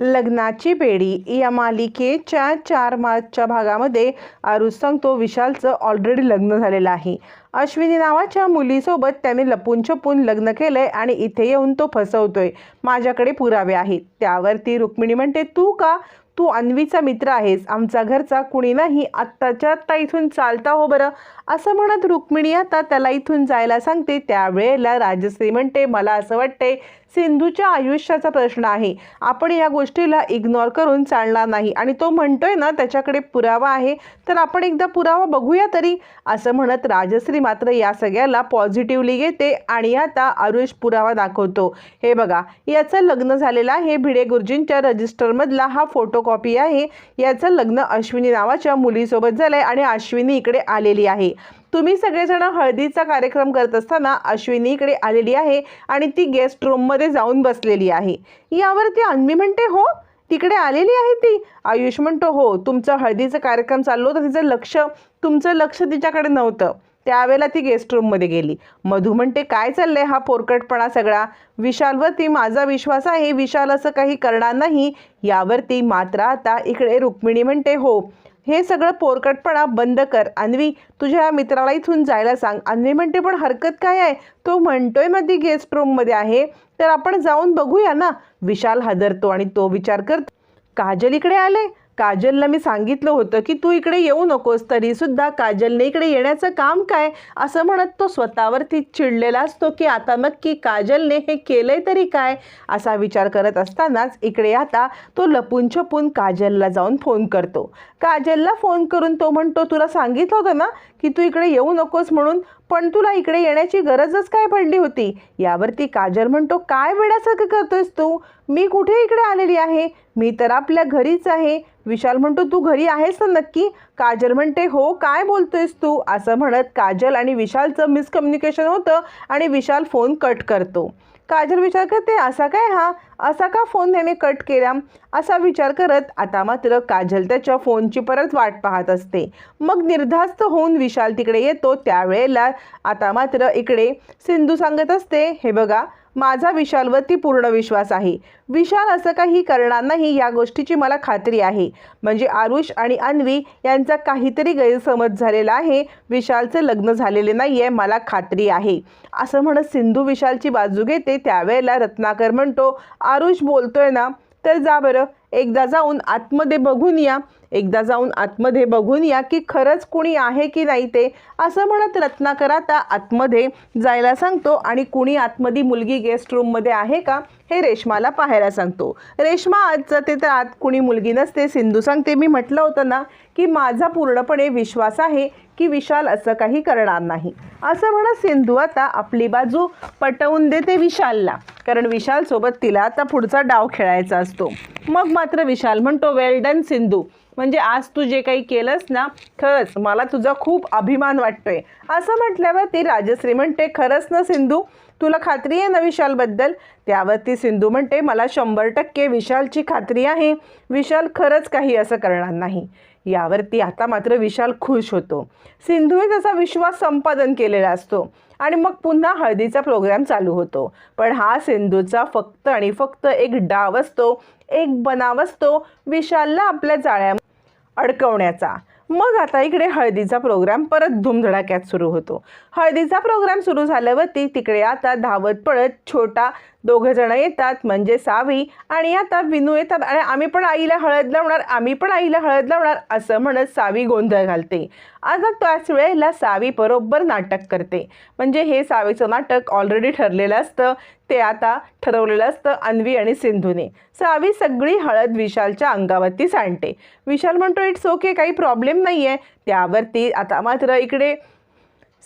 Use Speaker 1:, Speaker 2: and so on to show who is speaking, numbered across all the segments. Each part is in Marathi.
Speaker 1: लग्नाची बेडी या मालिकेच्या चार मार्चच्या भागामध्ये आरुष सांगतो विशालचं ऑलरेडी लग्न झालेलं आहे. अश्विनी नावाच्या मुलीसोबत त्याने लपून छपून लग्न केलंय आणि इथे येऊन तो फसवतोय. माझ्याकडे पुरावे आहेत. त्यावरती रुक्मिणी म्हणते तू का? तू अन्वीचा मित्र आहेस. आमचा घरचा कुणी नाही. आत्ताच्या आत्ता इथून चालता हो बरं. असं म्हणत रुक्मिणी आता त्याला इथून जायला सांगते. त्यावेळेला राजश्री म्हणते मला असं वाटते सिंधूच्या आयुष्याचा प्रश्न आहे. आपण या गोष्टीला इग्नॉर करून चालणार नाही. आणि तो म्हणतोय ना त्याच्याकडे पुरावा आहे. तर आपण एकदा पुरावा बघूया तरी. असं म्हणत राजश्री मात्र या सगळ्याला पॉझिटिव्हली घेते आणि आता आरुष पुरावा दाखवतो. हे बघा याचं लग्न झालेलं आहे. भिडे गुरुजींच्या रजिस्टरमधला हा फोटोकॉपी आहे. याचं लग्न अश्विनी नावाच्या मुलीसोबत झालं आहे आणि अश्विनी इकडे आलेली आहे. तुम्ही सगळेजण हळदीचा कार्यक्रम करत असताना अश्विनी इकडे आलेली आहे आणि ती गेस्ट रूममध्ये जाऊन बसलेली आहे. यावरती अन्वी म्हणते हो तिकडे आलेली आहे ती. आयुष म्हणतो हो तुमचं हळदीचं कार्यक्रम चाललो होतं तिचं लक्ष तुमचं लक्ष तिच्याकडे नव्हतं. त्यावेळेला ती गेस्ट रूममध्ये गेली. मधू म्हणते काय चाललंय हा पोरकटपणा सगळा? विशालवरती माझा विश्वास आहे विशाल असं काही करणार नाही. यावरती मात्र आता इकडे रुक्मिणी म्हणते हो हे सगळं पोरकटपणा बंद कर. अन्वी तुझ्या मित्राला इथून जायला सांग. अन्वी म्हणते पण हरकत काय आहे? तो म्हणतोयमध्ये गेस्ट रूममध्ये आहे. तर आपण जाऊन बघूया ना. विशाल हादरतो आणि तो विचार करतो काजल इकडे आले काजलला मी सांगितलं होतं की तू इकडे येऊ नकोस तरीसुद्धा काजलने इकडे येण्याचं काम काय? असं म्हणत तो स्वतःवरती चिडलेला असतो की आता नक्की काजलने हे केलंय तरी काय? असा विचार करत असतानाच इकडे आता तो लपून छपून काजलला जाऊन फोन करतो. काजलला फोन करून तो म्हणतो तुला सांगितलं होतं ना की तू इकडे येऊ नकोस म्हणून? पण तुला इकडे येण्याची गरजच काय पडली होती? यावरती काजल म्हणतो काय वेड्यासारखं करतोयस तू? मी कुठे इकडे आलेली आहे? मी तर आपल्या घरीच आहे. विशाल म्हणतो तू घरी आहेस ना नक्की? काजल म्हणते हो काय बोलतोयस तू? असं म्हणत काजल आणि विशालचं मिसकम्युनिकेशन होतं आणि विशाल फोन कट करतो. काजल विचार करते असा काय हा? असा का फोन त्याने कट केला? असा विचार करत आता मात्र काजल त्याच्या फोनची परत वाट पाहत असते. मग निर्धास्त होऊन विशाल तिकडे येतो. त्यावेळेला आता मात्र इकडे सिंधू सांगत असते हे बघा माझा विशालवरती पूर्ण विश्वास आहे. विशाल असं काही करणार नाही या गोष्टीची मला खात्री आहे. म्हणजे आरुष आणि अन्वी यांचा काहीतरी गैरसमज झालेला आहे. विशालचं लग्न झालेले नाही आहे मला खात्री आहे. असं म्हणत सिंधू विशालची बाजू घेते. त्यावेळेला रत्नाकर म्हणतो आरुष बोलतोय ना तर जा बरं एकदा जाऊन आतमध्ये बघून या. एकदा जाऊन आतमध्ये बघून या की खरंच कुणी आहे की नाही ते असं म्हणत रत्नाकर आता आतमध्ये जायला सांगतो आणि कुणी आतमध्ये मुलगी गेस्ट रूममध्ये आहे का हे रेश्माला पाहायला सांगतो. रेश्मा आज जाते तर आत कुणी मुलगी नसते सिंधू सांगते. मी म्हटलं होतं ना की माझा पूर्णपणे विश्वास आहे की विशाल असं काही करणार नाही. असं म्हणत सिंधू आता आपली बाजू पटवून देते विशालला. कारण विशालसोबत तिला आता पुढचा डाव खेळायचा असतो. मग मात्र विशाल म्हणतो वेल डन सिंधू. म्हणजे आज तू जे काही केलंस ना खरंच मला तुझा खूप अभिमान वाटतोय. असं म्हटल्यावर ती राजश्री म्हणते खरंच ना सिंधू तुला खात्री आहे ना विशालबद्दल त्यावरती सिंधू म्हणते मला शंभर टक्के विशालची खात्री आहे. विशाल खरंच काही असं करणार नाही. यावरती आता मात्र विशाल खुश होतो. सिंधूने त्याचा विश्वास संपादन केलेला असतो आणि मग पुन्हा हळदीचा प्रोग्राम चालू होतो. पण हा सिंधूचा फक्त आणि फक्त एक डाव असतो एक बनाव असतो. विशालला आपल्या जाळ्या अडकवण्याचा. मग आता इकडे हळदीचा प्रोग्राम परत धूमधडाक्यात सुरू होतो. हळदीचा प्रोग्राम सुरू झाल्यावरती तिकडे आता धावत पळत छोटा दोघं जण येतात म्हणजे सावी आणि आता विनू येतात आणि आम्ही पण आईला हळद लावणार आम्ही पण आईला हळद लावणार असं म्हणत सावी गोंधळ घालते. आता त्याच वेळेला सावी बरोबर नाटक करते. म्हणजे हे सावीचं नाटक ऑलरेडी ठरलेलं असतं ते आता ठरवलेलं असतं अन्वी आणि सिंधूने. सावी सगळी हळद विशालच्या अंगावरती सांडते विशाल म्हणतो इट्स ओके काही प्रॉब्लेम नाही आहे त्यावरती आता मात्र इकडे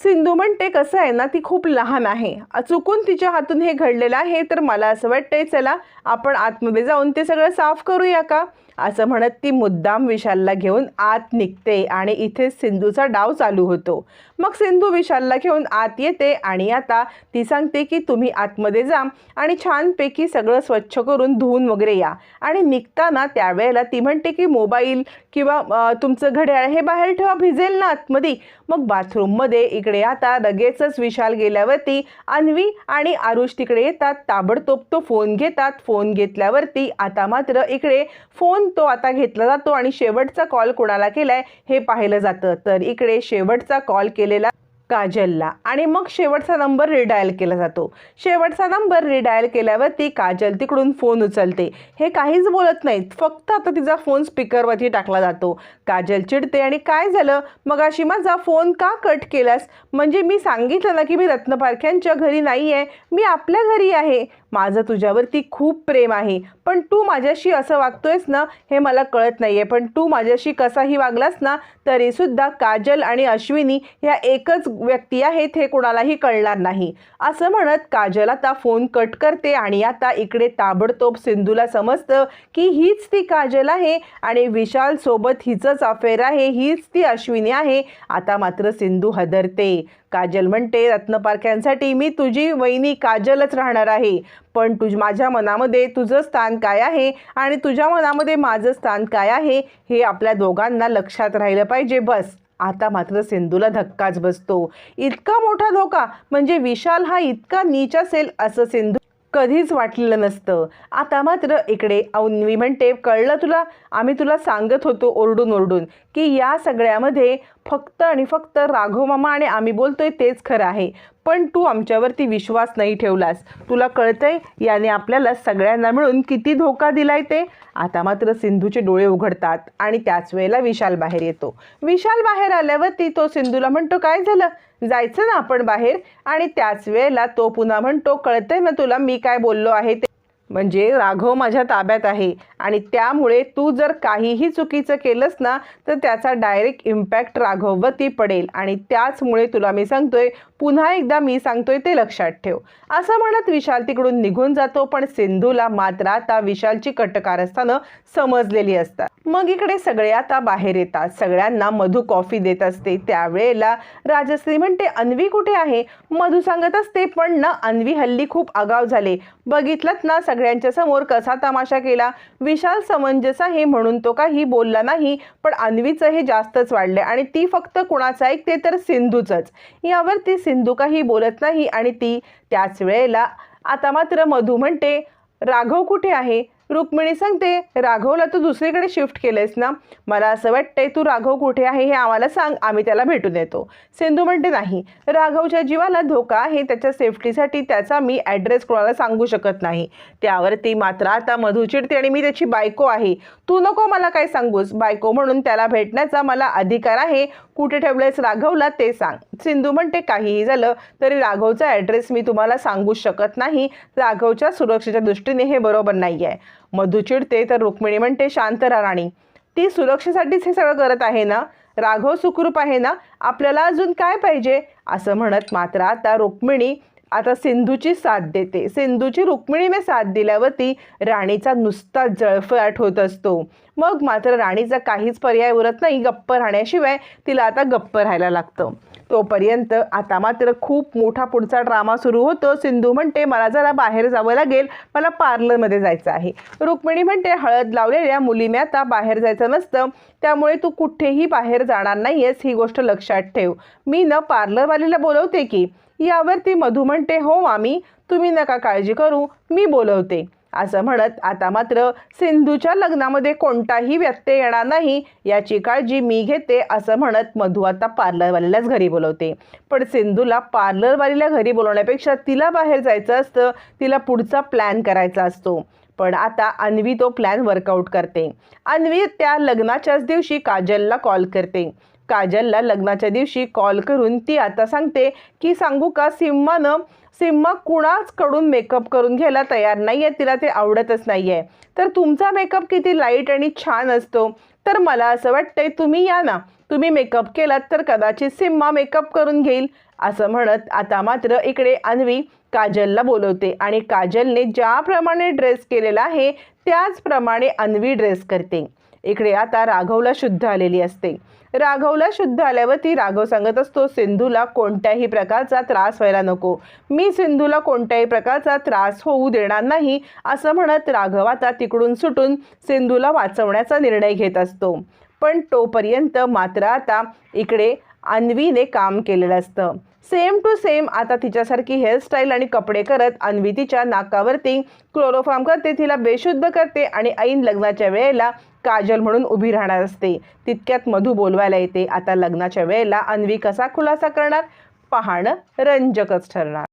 Speaker 1: सिंधू म्हणते कसं आहे ना ती खूप लहान आहे. चुकून तिच्या हातून हे घडलेलं आहे तर मला असं वाटतंय चला आपण आतमध्ये जाऊन ते सगळं साफ करूया का? असं म्हणत ती मुद्दाम विशालला घेऊन आत निघते आणि इथे सिंधूचा डाव चालू होतो. मग सिंधू विशालला घेऊन आत येते आणि आता ती सांगते की तुम्ही आतमध्ये जा आणि छानपैकी सगळं स्वच्छ करून धुवून वगैरे या. आणि निघताना त्यावेळेला ती म्हणते की मोबाईल किंवा तुमचं घड्याळ हे बाहेर ठेवा भिजेल ना आतमध्ये. मग बाथरूममध्ये इकडे आता लगेचच विशाल गेल्यावरती अन्वी आणि आरुष तिकडे येतात ताबडतोब तो फोन घेतात. फोन घेतल्यावरती आता मात्र इकडे फोन तो आता घेतला जातो आणि शेवटचा कॉल कोणाला केलाय हे पाहिलं जातं. तर इकडे शेवटचा कॉल केलेला काजलला आणि मग शेवटचा नंबर रिडायल केला जातो. शेवटचा नंबर रिडायल केल्यावरती काजल तिकडून फोन उचलते. हे काहीच बोलत नाहीत. फक्त आता तिचा फोन स्पीकरवरती टाकला जातो. काजल चिडते आणि काय झालं? मग अशी माझा फोन का कट केलास? म्हणजे मी सांगितलं ना की मी रत्नपारख्यांच्या घरी नाही आहे मी आपल्या घरी आहे. माझं तुझ्यावरती खूप प्रेम आहे. पण तू माझ्याशी असं वागतोयस ना हे मला कळत नाही आहे पण तू माझ्याशी कसाही वागलास ना तरीसुद्धा काजल आणि अश्विनी ह्या एकच व्यक्ती आहेत हे कोणालाही कळणार नाही. असं म्हणत काजल आता फोन कट करते आणि आता इकडे ताबडतोब सिंधूला समजतं की हीच ती काजल आहे आणि विशालसोबत हिचंच अफेअर आहे हीच ती अश्विनी आहे. आता मात्र सिंधू हदरते. काजल म्हणते रत्नपारख्यांसाठी मी तुझी वहिनी काजलच राहणार आहे. पण तुझ माझ्या मनामध्ये तुझं स्थान काय आहे आणि तुझ्या मनामध्ये माझं स्थान काय आहे हे आपल्या दोघांना लक्षात राहिलं पाहिजे. बस आता मात्र सिंधूला धक्काच बसतो. इतका मोठा धोका म्हणजे विशाल हा इतका नीच असेल असं सिंधू कधीच वाटलेलं नसतं. आता मात्र इकडे औन्वी म्हणते कळलं तुला? आम्ही तुला सांगत होतो ओरडून ओरडून की या सगळ्यामध्ये फक्त आणि फक्त राघव मामा आणि आम्ही बोलतोय तेच खरं आहे. पण तू आमच्यावरती विश्वास नाही ठेवलास. तुला कळतंय याने आपल्याला सगळ्यांना मिळून किती धोका दिलाय ते? आता मात्र सिंधूचे डोळे उघडतात आणि त्याच वेळेला विशाल बाहेर येतो. विशाल बाहेर आल्यावरती तो सिंधूला म्हणतो काय झालं? जायचं ना आपण बाहेर? आणि त्याच वेळेला तो पुन्हा म्हणतो कळतंय ना तुला मी काय बोललो आहे ते? म्हणजे राघव माझ्या ताब्यात आहे. आणि त्यामुळे तू जर काहीही चुकीचं केलंस ना तर त्याचा डायरेक्ट इम्पॅक्ट राघववरती पडेल. आणि त्याचमुळे तुला मी सांगतोय पुन्हा एकदा मी सांगतोय ते लक्षात ठेव. असं म्हणत विशाल तिकडून निघून जातो पण सिंधूला मात्र आता विशालची कटकारस्थानं समजलेली असतात. मग इकडे सगळे आता बाहेर येतात. सगळ्यांना मधू कॉफी देत असते. त्यावेळेला राजश्री म्हणते अन्वी कुठे आहे? मधू सांगत असते पण ना अन्वी हल्ली खूप आगाव झाले. बघितलंच ना सगळ्यांच्या समोर कसा तमाशा केला? विशाल समंजस आहे म्हणून तो काही बोलला नाही पण अन्वीचं हे जास्तच वाढले आणि ती फक्त कुणाचं ऐकते तर सिंधूचंच. यावरती सिंधू काही बोलत नाही आणि ती त्याच वेळेला आता मात्र मधू म्हणते राघव कुठे आहे? रुक्मिणी सांगते राघवला तू दुसरीकडे शिफ्ट केलंयस ना? मला असं वाटतंय तू राघव कुठे आहे हे आम्हाला सांग आम्ही त्याला भेटून येतो सिंधू म्हणते नाही राघवच्या जीवाला धोका आहे त्याच्या सेफ्टीसाठी त्याचा मी ॲड्रेस कोणाला सांगू शकत नाही. त्यावरती मात्र आता मधू चिडते आणि मी त्याची बायको आहे. तू नको मला काय सांगूस. बायको म्हणून त्याला भेटण्याचा मला अधिकार आहे. कुठे ठेवलंयस? राघवला ते सांग. सिंधू म्हणते काहीही झालं तरी राघवचा ॲड्रेस मी तुम्हाला सांगू शकत नाही. राघवच्या सुरक्षेच्या दृष्टीने हे बरोबर नाही आहे मधू चिडते तर रुक्मिणी म्हणते शांत राणी. ती सुरक्षेसाठीच हे सगळं करत आहे ना? राघव सुखरूप आहे ना? आपल्याला अजून काय पाहिजे? असं म्हणत मात्र आता रुक्मिणी आता सिंधूची साथ देते. सिंधूची रुक्मिणीने साथ दिल्यावरती राणीचा नुसता जळफळाट होत असतो. मग मात्र राणीचा काहीच पर्याय उरत नाही गप्प राहण्याशिवाय तिला आता गप्प राहायला लागतं. तोपर्यंत आता मात्र खूप मोठा पुढचा ड्रामा सुरू होतो. सिंधू म्हणते मला जरा बाहेर जावं लागेल. मला पार्लरमध्ये जायचं आहे. रुक्मिणी म्हणते हळद लावलेल्या मुलीने आता बाहेर जायचं नसतं. त्यामुळे तू कुठेही बाहेर जाणार नाहीयेस ही गोष्ट लक्षात ठेव. मी न पार्लरवालीला बोलवते की? यावरती मधू म्हणते हो मामी तुम्ही नका काळजी करू. मी बोलवते. असं म्हणत आता मात्र सिंधूच्या लग्नामध्ये कोणताही व्यत्यय येणार नाही याची काळजी मी घेते असं म्हणत मधू आता पार्लरवालीलाच घरी बोलवते. पण सिंधूला पार्लरवालीला घरी बोलवण्यापेक्षा तिला बाहेर जायचं असतं तिला पुढचा प्लॅन करायचा असतो. पण आता अन्वी तो प्लॅन वर्कआउट करते. अन्वी त्या लग्नाच्याच दिवशी काजलला कॉल करते. काजलला लग्नाच्या दिवशी कॉल करून ती आता सांगते की सांगू का सिम्मानं सिम्मा कुणाचकडून मेकअप करून घ्यायला तयार नाही आहे तिला ते आवडतच नाही आहे तर तुमचा मेकअप किती लाइट आणि छान असतो? तर मला असं वाटतंय तुम्ही या ना. तुम्ही मेकअप केलात तर कदाचित सिम्मा मेकअप करून घेईल असं म्हणत आता मात्र इकडे अन्वी काजलला बोलवते. आणि काजलने ज्याप्रमाणे ड्रेस केलेला आहे त्याचप्रमाणे अन्वी ड्रेस करते. इकडे आता राघवला शुद्ध आलेली असते. राघवला शुद्ध आल्यावर ती राघव सांगत असतो सिंधूला कोणत्याही प्रकारचा त्रास व्हायला नको. मी सिंधूला कोणत्याही प्रकारचा त्रास होऊ देणार नाही असं म्हणत राघव आता तिकडून सुटून सिंधूला वाचवण्याचा निर्णय घेत असतो. पण तोपर्यंत मात्र आता इकडे अन्वीने काम केलेलं असतं. सेम टू सेम आता तिच्यासारखी हेअरस्टाईल आणि कपडे करत अन्वी तिच्या नाकावरती क्लोरोफॉर्म करते तिला बेशुद्ध करते आणि ऐन लग्नाच्या वेळेला काजल म्हणून उभी राहणार असते. तितक्यात मधू बोलवायला येते. आता लग्नाच्या वेळेला अन्वी कसा खुलासा करणार पाहणं रंजकच ठरणार.